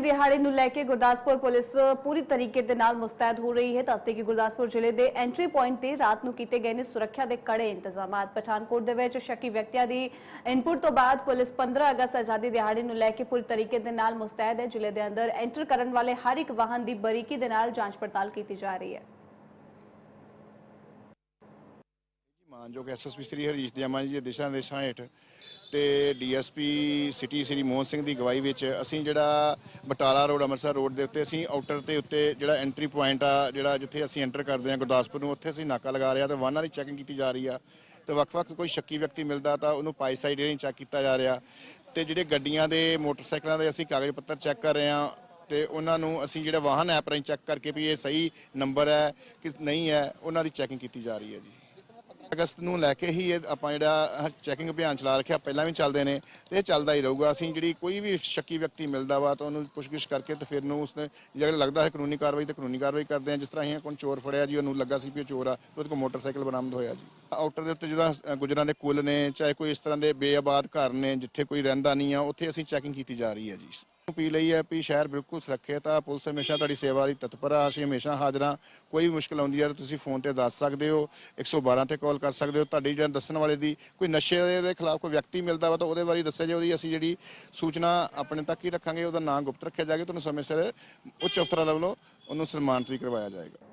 ਆਜ਼ਾਦੀ ਦਿਹਾੜੇ ਨੂੰ ਲੈ ਕੇ ਗੁਰਦਾਸਪੁਰ ਪੁਲਿਸ ਪੂਰੀ ਤਰੀਕੇ ਦੇ ਨਾਲ ਮੁਸਤੈਦ ਹੋ ਰਹੀ ਹੈ। ਦੱਸਦੇ ਕਿ ਗੁਰਦਾਸਪੁਰ ਜ਼ਿਲ੍ਹੇ ਦੇ ਐਂਟਰੀ ਪੁਆਇੰਟ ਤੇ ਰਾਤ ਨੂੰ ਕੀਤੇ ਗਏ ਨੇ ਸੁਰੱਖਿਆ ਦੇ ਕੜੇ ਇੰਤਜ਼ਾਮਾਤ। ਪਠਾਨਕੋਟ ਦੇ ਵਿੱਚ ਸ਼ੱਕੀ ਵਿਅਕਤੀਆਂ ਦੀ ਇਨਪੁਟ ਤੋਂ ਬਾਅਦ ਪੁਲਿਸ 15 ਅਗਸਤ ਆਜ਼ਾਦੀ ਦਿਹਾੜੇ ਨੂੰ ਲੈ ਕੇ ਪੂਰੀ ਤਰੀਕੇ ਦੇ ਨਾਲ ਮੁਸਤੈਦ ਹੈ। ਜ਼ਿਲ੍ਹੇ ਦੇ ਅੰਦਰ ਐਂਟਰ ਕਰਨ ਵਾਲੇ ਹਰ ਇੱਕ ਵਾਹਨ ਦੀ ਬਰੀਕੀ ਦੇ ਨਾਲ ਜਾਂਚ ਪੜਤਾਲ ਕੀਤੀ ਜਾ ਰਹੀ ਹੈ। ਮਾਨਯੋਗ ਐਸਐਸਪੀ ਸ੍ਰੀ ਹਰੀਸ਼ ਦਿਆਮਾ ਜੀ ਦੇ ਦਿਸ਼ਾ ਨਿਰਦੇਸ਼ਾਂ ਹੇਠ ਤੇ ਡੀਐਸਪੀ ਸਿਟੀ ਸ੍ਰੀ ਮੋਹਨ ਸਿੰਘ ਦੀ ਗਵਾਹੀ ਵਿੱਚ ਅਸੀਂ ਜਿਹੜਾ ਬਟਾਲਾ ਰੋਡ, ਅੰਮ੍ਰਿਤਸਰ ਰੋਡ ਦੇ ਉੱਤੇ ਅਸੀਂ ਆਊਟਰ ਦੇ ਉੱਤੇ ਜਿਹੜਾ ਐਂਟਰੀ ਪੁਆਇੰਟ ਆ, ਜਿਹੜਾ ਜਿੱਥੇ ਅਸੀਂ ਐਂਟਰ ਕਰਦੇ ਹਾਂ ਗੁਰਦਾਸਪੁਰ ਨੂੰ, ਉੱਥੇ ਅਸੀਂ ਨਾਕਾ ਲਗਾ ਰਿਹਾ ਤੇ ਵਾਹਨਾਂ ਦੀ ਚੈਕਿੰਗ ਕੀਤੀ ਜਾ ਰਹੀ ਆ ਤੇ ਵੱਖ-ਵੱਖ ਕੋਈ ਸ਼ੱਕੀ ਵਿਅਕਤੀ ਮਿਲਦਾ ਤਾਂ ਉਹਨੂੰ ਪਾਈ ਸਾਈਡ ਜਿਹੜੀ ਚੈੱਕ ਕੀਤਾ ਜਾ ਰਿਹਾ ਤੇ ਜਿਹੜੇ ਗੱਡੀਆਂ ਦੇ, ਮੋਟਰਸਾਈਕਲਾਂ ਦੇ ਅਸੀਂ ਕਾਗਜ਼ ਪੱਤਰ ਚੈੱਕ ਕਰ ਰਹੇ ਹਾਂ ਤੇ ਉਹਨਾਂ ਨੂੰ ਅਸੀਂ ਜਿਹੜਾ ਵਾਹਨ ਐਪ ਰਾਹੀਂ ਚੈੱਕ ਕਰਕੇ ਵੀ ਇਹ ਸਹੀ ਨੰਬਰ ਹੈ ਕਿ ਨਹੀਂ ਹੈ, ਉਹਨਾਂ ਦੀ ਚੈਕਿੰਗ ਕੀਤੀ ਜਾ ਰਹੀ ਹੈ ਜੀ। ਅਗਸਤ ਨੂੰ ਲੈ ਕੇ ਹੀ ਇਹ ਆਪਾਂ ਜਿਹੜਾ ਚੈਕਿੰਗ ਅਭਿਆਨ ਚਲਾ ਰੱਖਿਆ, ਪਹਿਲਾਂ ਵੀ ਚੱਲਦੇ ਨੇ ਤੇ ਇਹ ਚੱਲਦਾ ਹੀ ਰਹੂਗਾ। ਅਸੀਂ ਜਿਹੜੀ ਕੋਈ ਵੀ ਸ਼ੱਕੀ ਵਿਅਕਤੀ ਮਿਲਦਾ ਵਾ ਤਾਂ ਉਹਨੂੰ ਪੁੱਛਗਿੱਛ ਕਰਕੇ ਤੇ ਫਿਰ ਨੂੰ ਉਸਨੇ ਜਿਹੜਾ ਲੱਗਦਾ ਹੈ ਕਾਨੂੰਨੀ ਕਾਰਵਾਈ ਤੇ ਕਾਨੂੰਨੀ ਕਾਰਵਾਈ ਕਰਦੇ ਆ। ਜਿਸ ਤਰ੍ਹਾਂ ਅਸੀਂ ਕੋਈ ਚੋਰ ਫੜਿਆ ਜੀ, ਉਹਨੂੰ ਲੱਗਾ ਸੀ ਵੀ ਇਹ ਚੋਰ ਆ, ਉਹਦੇ ਕੋਲ ਮੋਟਰਸਾਈਕਲ ਬਰਾਮਦ ਹੋਇਆ ਜੀ। ਆਊਟਰ ਦੇ ਉੱਤੇ ਜਿਹੜਾ ਗੁਜਰਾਂ ਦੇ ਕੁੱਲ ਨੇ, ਚਾਹੇ ਕੋਈ ਇਸ ਤਰ੍ਹਾਂ ਦੇ ਬੇਆਬਾਦ ਘਰ ਨੇ, ਜਿੱਥੇ ਕੋਈ ਰਹਿੰਦਾ ਨਹੀਂ ਆ, ਉੱਥੇ ਅਸੀਂ ਚੈਕਿੰਗ ਕੀਤੀ ਜਾ ਰਹੀ ਹੈ ਜੀ। ਅਪੀਲ ਲਈ ਹੈ, ਵੀ ਸ਼ਹਿਰ ਬਿਲਕੁਲ ਸੁਰੱਖਿਅਤ ਆ। ਪੁਲਿਸ ਹਮੇਸ਼ਾ ਤੁਹਾਡੀ ਸੇਵਾ ਲਈ ਤਤਪਰ ਆ, ਅਸੀਂ ਹਮੇਸ਼ਾ ਹਾਜ਼ਰਾਂ ਕੋਈ ਵੀ ਮੁਸ਼ਕਲ ਆਉਂਦੀ ਹੈ ਤਾਂ ਤੁਸੀਂ ਫੋਨ ਤੇ ਦੱਸ ਸਕਦੇ ਹੋ 112 ਤੇ ਕਾਲ ਕਰ ਸਕਦੇ ਹੋ। ਤੁਹਾਡੀ ਜਿਹੜਾ ਦੱਸਣ ਵਾਲੇ ਦੀ ਕੋਈ ਨਸ਼ੇ ਦੇ ਖਿਲਾਫ ਕੋਈ ਵਿਅਕਤੀ ਮਿਲਦਾ ਵਾ ਤਾਂ ਉਹਦੇ ਬਾਰੇ ਦੱਸਿਆ ਜੇ ਉਹਦੀ ਅਸੀਂ ਜਿਹੜੀ ਸੂਚਨਾ ਆਪਣੇ ਤੱਕ ਹੀ ਰੱਖਾਂਗੇ, ਉਹਦਾ ਨਾਂ ਗੁਪਤ ਰੱਖਿਆ ਜਾਏਗਾ ਤੁਹਾਨੂੰ ਸਮੇਂ ਸਿਰ ਉੱਚ ਅਫਸਰਾਂ ਵੱਲੋਂ ਉਹਨੂੰ ਸਨਮਾਨਿਤ ਵੀ ਕਰਵਾਇਆ ਜਾਏਗਾ।